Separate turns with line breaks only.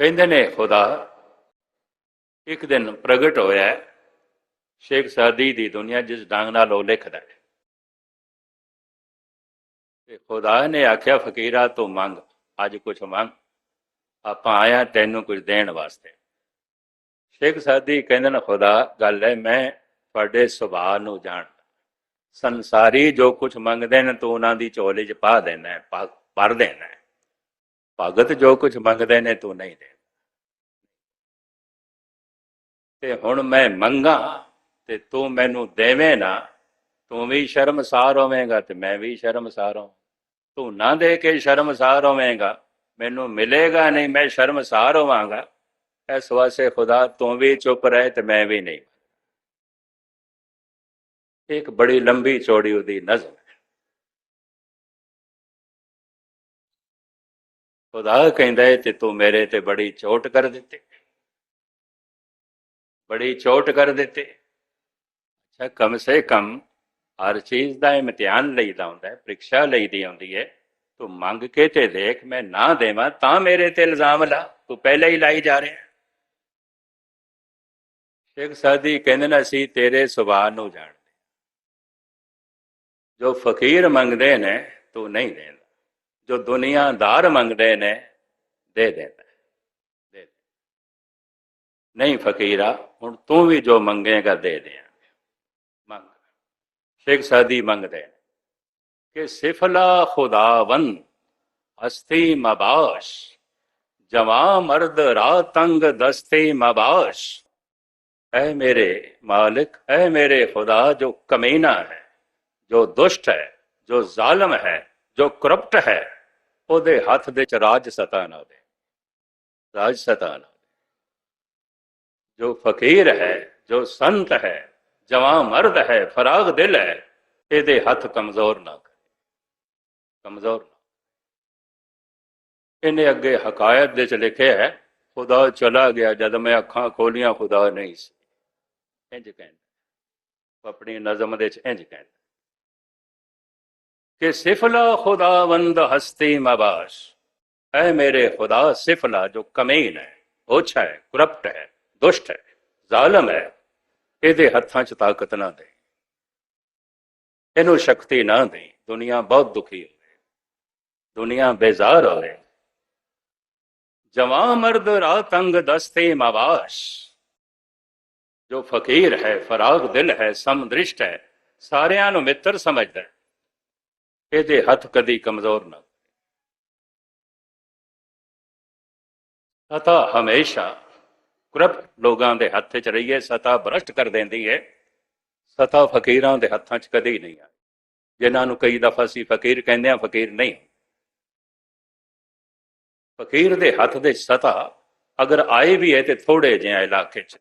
ਕਹਿੰਦੇ ਨੇ ਖੁਦਾ, ਇੱਕ ਦਿਨ ਪ੍ਰਗਟ ਹੋਇਆ ਸ਼ੇਖ ਸਾਦੀ ਦੀ ਦੁਨੀਆ ਜਿਸ ਢੰਗ ਨਾਲ ਉਹ ਲਿਖਦਾ ਹੈ। ਤੇ ਖੁਦਾ ਨੇ ਆਖਿਆ, ਫਕੀਰਾ ਤੂੰ ਮੰਗ, ਅੱਜ ਕੁਝ ਮੰਗ, ਆਪਾਂ ਆਇਆ ਤੈਨੂੰ ਕੁਝ ਦੇਣ ਵਾਸਤੇ। ਸ਼ੇਖ ਸਾਦੀ ਕਹਿੰਦੇ ਨੇ, ਖੁਦਾ, ਗੱਲ ਹੈ, ਮੈਂ ਤੁਹਾਡੇ ਸੁਭਾਅ ਨੂੰ ਜਾਣਦਾ। ਸੰਸਾਰੀ ਜੋ ਕੁਝ ਮੰਗਦੇ ਨੇ, ਤੂੰ ਉਹਨਾਂ ਦੀ ਝੋਲੀ 'ਚ ਪਾ ਦੇਣਾ ਹੈ ਭਰ ਦੇਣਾ ਭਗਤ ਜੋ ਕੁਝ ਮੰਗਦੇ ਨੇ ਤੂੰ ਨਹੀਂ ਦੇ ਤੇ ਹੁਣ ਮੈਂ ਮੰਗਾ ਤੇ ਤੂੰ ਮੈਨੂੰ ਦੇਵੇਂ ਨਾ, ਤੂੰ ਵੀ ਸ਼ਰਮਸਾਰ ਹੋਵੇਂਗਾ ਤੇ ਮੈਂ ਵੀ ਸ਼ਰਮਸਾਰ ਹਾਂ ਤੂੰ ਨਾ ਦੇ ਕੇ ਸ਼ਰਮਸਾਰ ਹੋਵੇਂਗਾ, ਮੈਨੂੰ ਮਿਲੇਗਾ ਨਹੀਂ, ਮੈਂ ਸ਼ਰਮਸਾਰ ਹੋਵਾਂਗਾ। ਇਸ ਵਾਸਤੇ ਖੁਦਾ ਤੂੰ ਵੀ ਚੁੱਪ ਰਹਿ ਤੇ ਮੈਂ ਵੀ ਨਹੀਂ। ਇੱਕ ਬੜੀ ਲੰਬੀ ਚੌੜੀ ਉਹਦੀ ਨਜ਼ਰ। ਖੁਦਾ ਕਹਿੰਦਾ ਹੈ ਤੇ ਤੂੰ ਮੇਰੇ ਤੇ ਬੜੀ ਚੋਟ ਕਰ ਦਿੱਤੀ। ਬੜੀ ਚੋਟ ਕਰ ਦਿੱਤੀ। ਅੱਛਾ, ਕਮ ਸੇ ਕਮ ਹਰ ਚੀਜ਼ ਦਾ ਇਮਤਿਹਾਨ ਲਈਦਾ ਹੁੰਦਾ ਹੈ, ਪ੍ਰੀਖਿਆ ਲਈਦੀ ਆਉਂਦੀ ਹੈ। ਤੂੰ ਮੰਗ ਕੇ ਤੇ ਦੇਖ, ਮੈਂ ਨਾ ਦੇਵਾਂ ਤਾਂ ਮੇਰੇ ਤੇ ਇਲਜ਼ਾਮ ਲਾ। ਤੂੰ ਪਹਿਲਾਂ ਹੀ ਲਾਈ ਜਾ ਰਿਹਾ। ਸ਼ੇਖ ਸਾਦੀ ਕਹਿੰਦੇ ਨੇ, ਅਸੀਂ ਤੇਰੇ ਸੁਭਾਅ ਨੂੰ ਜਾਣਦੇ ਜੋ ਫਕੀਰ ਮੰਗਦੇ ਨੇ, ਤੂੰ ਨਹੀਂ ਦੇਂਦਾ ਜੋ ਦੁਨੀਆਦਾਰ ਮੰਗਦੇ ਨੇ, ਦੇ ਦੇਂਦਾ। ਦੇ ਨਹੀਂ ਫਕੀਰਾ, ਹੁਣ ਤੂੰ ਵੀ ਜੋ ਮੰਗੇਗਾ ਦੇ ਦੇ ਮੰਗ। ਸ਼ੇਖ ਸਾਦੀ ਮੰਗਦੇ ਨੇ ਕਿ ਸਿਫਲਾ ਖੁਦਾਵੰ ਹਸਤੀ ਮਬਾਸ਼ ਜਵਾ ਮਰਦ ਰਾ ਤੰਗ ਦਸਤੇ ਮਬਾਸ਼। ਐ ਮੇਰੇ ਮਾਲਿਕ, ਐ ਮੇਰੇ ਖੁਦਾ ਜੋ ਕਮੀਨਾ ਹੈ, ਜੋ ਦੁਸ਼ਟ ਹੈ, ਜੋ ਜ਼ਾਲਮ ਹੈ ਜੋ ਕਰਪਟ ਹੈ, ਉਹਦੇ ਹੱਥ ਦੇ ਚ ਰਾਜ ਸਤਾ ਨਾ ਦੇ। ਰਾਜ ਸਤਾ ਨਾ ਦੇ। ਜੋ ਫਕੀਰ ਹੈ, ਜੋ ਸੰਤ ਹੈ, ਜਵਾਂ ਮਰਦ ਹੈ, ਫਰਾਗ ਦਿਲ ਹੈ, ਇਹਦੇ ਹੱਥ ਕਮਜ਼ੋਰ ਨਾ ਕਰੇ। ਕਮਜ਼ੋਰ ਨਾ ਇਹਨੇ ਅੱਗੇ ਹਕਾਇਤ ਦੇ ਚ ਲਿਖਿਆ ਹੈ, ਖੁਦਾ ਚਲਾ ਗਿਆ ਜਦ ਮੈਂ ਅੱਖਾਂ ਖੋਲੀਆਂ, ਖੁਦਾ ਨਹੀਂ ਸੀ। ਇੰਜ ਕਹਿੰਦਾ। ਆਪਣੀ ਨਜ਼ਮ ਦੇ ਚ ਇੰਜ ਕਹਿੰਦਾ। ਕਿ ਸਿਫਲਾ ਖੁਦਾਵੰਦ ਹਸਤੀ ਮਬਾਸ਼। ਐ ਮੇਰੇ ਖੁਦਾ ਸਿਫਲਾ ਜੋ ਕਮੀਨ ਹੈ, ਓਛਾ ਹੈ, ਕਰਪਟ ਹੈ, ਦੁਸ਼ਟ ਹੈ, ਜ਼ਾਲਮ ਹੈ, ਇਹਦੇ ਹੱਥਾਂ 'ਚ ਤਾਕਤ ਨਾ ਦੇ। ਇਹਨੂੰ ਸ਼ਕਤੀ ਨਾ ਦੇ ਦੁਨੀਆ ਬਹੁਤ ਦੁਖੀ ਹੋਵੇ। ਦੁਨੀਆ ਬੇਜ਼ਾਰ ਹੋਵੇ। ਜਵਾਂ ਮਰਦ ਰਾ ਤੰਗ ਦਸਤੇ ਮਵਾਸ਼ ਜੋ ਫਕੀਰ ਹੈ, ਫਰਾਗ ਦਿਲ ਹੈ, ਸਮਦ੍ਰਿਸ਼ਟ ਹੈ, ਸਾਰਿਆਂ ਨੂੰ ਮਿੱਤਰ ਸਮਝਦਾ ਹੈ। ਇਹਦੇ ਹੱਥ ਕਦੀ ਕਮਜ਼ੋਰ ਨਾ ਸਤਾ ਹਮੇਸ਼ਾ ਕਰਪਟ ਲੋਕਾਂ ਦੇ ਹੱਥ 'ਚ ਰਹੀਏ, ਸਤਾ ਭ੍ਰਸ਼ਟ ਕਰ ਦਿੰਦੀ ਹੈ ਸਤਾ ਫਕੀਰਾਂ ਦੇ ਹੱਥਾਂ 'ਚ ਕਦੇ ਨਹੀਂ ਆਈ। ਜਿਨ੍ਹਾਂ ਨੂੰ ਕਈ ਦਫਾ ਸੀ ਫਕੀਰ ਕਹਿੰਦੇ ਆ ਫਕੀਰ ਨਹੀਂ। ਫਕੀਰ ਦੇ ਹੱਥ ਦੇ ਸਤਾ ਅਗਰ ਆਏ ਵੀ ਹੈ ਤੇ ਥੋੜੇ ਜਿਹੇ ਇਲਾਕੇ 'ਚ।